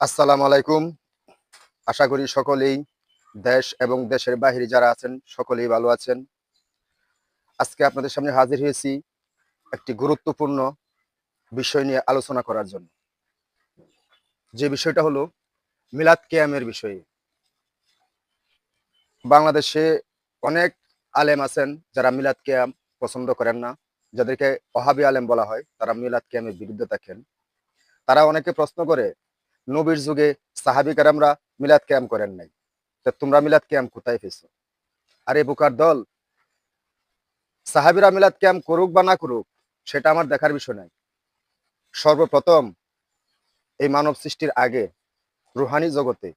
আসসালামু আলাইকুম। আশা করি সকলেই দেশ এবং দেশের বাহিরে যারা আছেন, সকলেই ভালো আছেন। আজকে আপনাদের সামনে হাজির হয়েছি একটি গুরুত্বপূর্ণ বিষয় নিয়ে আলোচনা করার জন্য। যে বিষয়টা হলো মিলাদ কেয়ামের বিষয়ে। বাংলাদেশে অনেক আলেম আছেন যারা মিলাদ কেয়াম পছন্দ করেন না। যাদেরকে অহাবি আলেম বলা হয়, তারা মিলাদ কেয়ামের বিরুদ্ধে থাকেন। তারা অনেকে প্রশ্ন করে নবীর যুগে সাহাবি কারামরা মিলাদ ক্যাম করেন নাই। তা তোমরা মিলাদ ক্যাম কোথায় পেয়েছ? আরে বুকার দল, সাহাবিরা মিলাদ ক্যাম করুক বা না করুক, সেটা আমার দেখার বিষয় নাই। সর্বপ্রথম এই মানব সৃষ্টির আগে রুহানি জগতে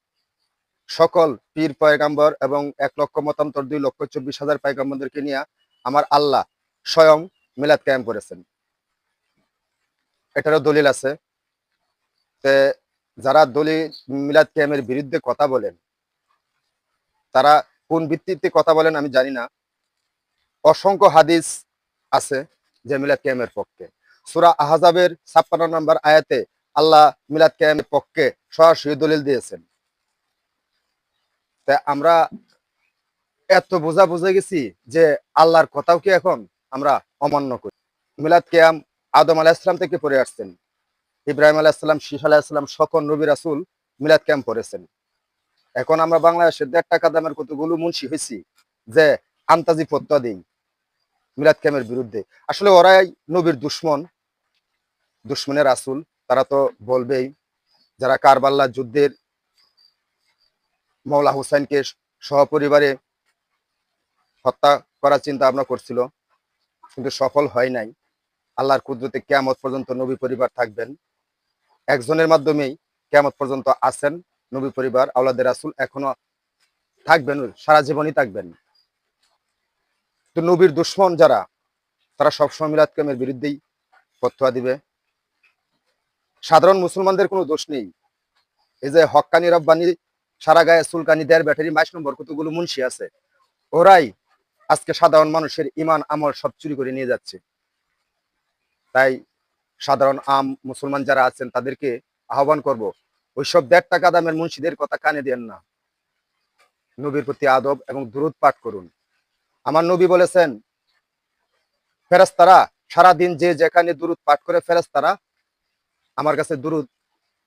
সকল পীর, পয়গাম্বর এবং এক লক্ষ মতান্তর, দুই লক্ষ চব্বিশ হাজার পয়গাম্বরদেরকে নিয়ে আমার আল্লাহ স্বয়ং মিলাদ ক্যাম করেছেন। এটারও দলিল আছে। যারা দলি মিলাদ ক্যামের বিরুদ্ধে কথা বলেন, তারা কোন ভিত্তিতে কথা বলেন আমি জানি না। অসংখ্য হাদিস আছে যে মিলাদ ক্যামের পক্ষে। সুরা আহাজাবের ছাপ্পান্ন নম্বর আয়াতে আল্লাহ মিলাদ ক্যামের পক্ষে সরাসরি দলিল দিয়েছেন। তা আমরা এত বোঝা বুঝে গেছি যে আল্লাহর কথাও কি এখন আমরা অমান্য করি? মিলাদ ক্যাম আদম আলাহিসাম থেকে পড়ে আসছেন। ইব্রাহিম আলাহিসাল্লাম শীষ আলাহিসাল্লাম সকল নবী রাসুল মিলাদ ক্যাম্প করেছেন। এখন আমরা বাংলাদেশের দেড় টাকা দামের কতগুলো মুন্সি হয়েছি যে আন্তাজি ফত্তা দিই মিলাদ ক্যাম্পের বিরুদ্ধে। আসলে ওরাই নবীর দুশ্মন, দুশ্মনের রাসুল। তারা তো বলবেই, যারা কারবাল্লা যুদ্ধের মৌলা হুসাইনকে সহপরিবারে হত্যা করার চিন্তা ভাবনা করছিল, কিন্তু সফল হয় নাই। আল্লাহর কুদরতে কেয়ামত পর্যন্ত নবী পরিবার থাকবেন। একজনের মাধ্যমেই কেয়ামত পর্যন্ত আছেন নবী পরিবার আওলাদের রাসুল, এখনও থাকবেন, সারা জীবনই থাকবেন। তো নবীর দুশ্মন যারা, তারা সবসময় মিলাদ কেমের বিরুদ্ধেই ফতোয়া দিবে। সাধারণ মুসলমানদের কোনো দোষ নেই। এই যে হক্কানি রব্বানি, সারা গায়ে সুলকানি দেয়ার ব্যাটারি বাইশ নম্বর কতগুলো মুন্সি আছে, ওরাই আজকে সাধারণ মানুষের ইমান আমল সব চুরি করে নিয়ে যাচ্ছে। তাই সাধারণ আম মুসলমান যারা আছেন তাদেরকে আহ্বান করব, ওইসব দেড় টাকা দামের মুন্সিদের কথা কানে দেন না। নবীর প্রতি আদব এবং দূরত পাঠ করুন। আমার নবী বলেছেন ফেরাস্তারা সারাদিন যে যেখানে দূরত পাঠ করে ফেরাস্তারা আমার কাছে দূরত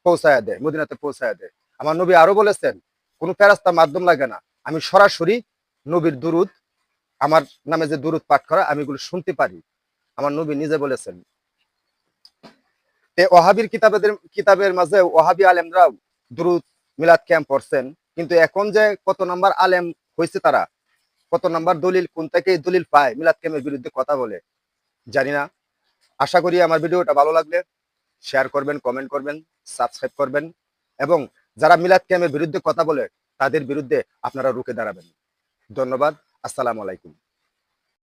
পৌঁছায় দেয়, মদিনাতে পৌঁছায় দেয়। আমার নবী আরও বলেছেন, কোন ফেরাস্তা মাধ্যম লাগে না। আমি সরাসরি নবীর দুরুদ, আমার নামে যে দুরুদ পাঠ করা, আমি এগুলো শুনতে পারি। আমার নবী নিজে বলেছেন ওহাবির কিতাবের কিতাবের মাঝে ওহাবি আলেমরাও দুরুদ মিলাদ ক্যাম্প পড়ছেন। কিন্তু এখন যে কত নাম্বার আলেম হয়েছে তারা, কত নাম্বার দলিল, কোন থেকে দলিল পায়, মিলাদ ক্যাম্পের বিরুদ্ধে কথা বলে, জানি না। আশা করি আমার ভিডিওটা ভালো লাগলে শেয়ার করবেন কমেন্ট করবেন সাবস্ক্রাইব করবেন, এবং যারা মিলাদ ক্যাম্পের বিরুদ্ধে কথা বলে, তাদের বিরুদ্ধে আপনারা রুখে দাঁড়াবেন। ধন্যবাদ, আসসালামু আলাইকুম।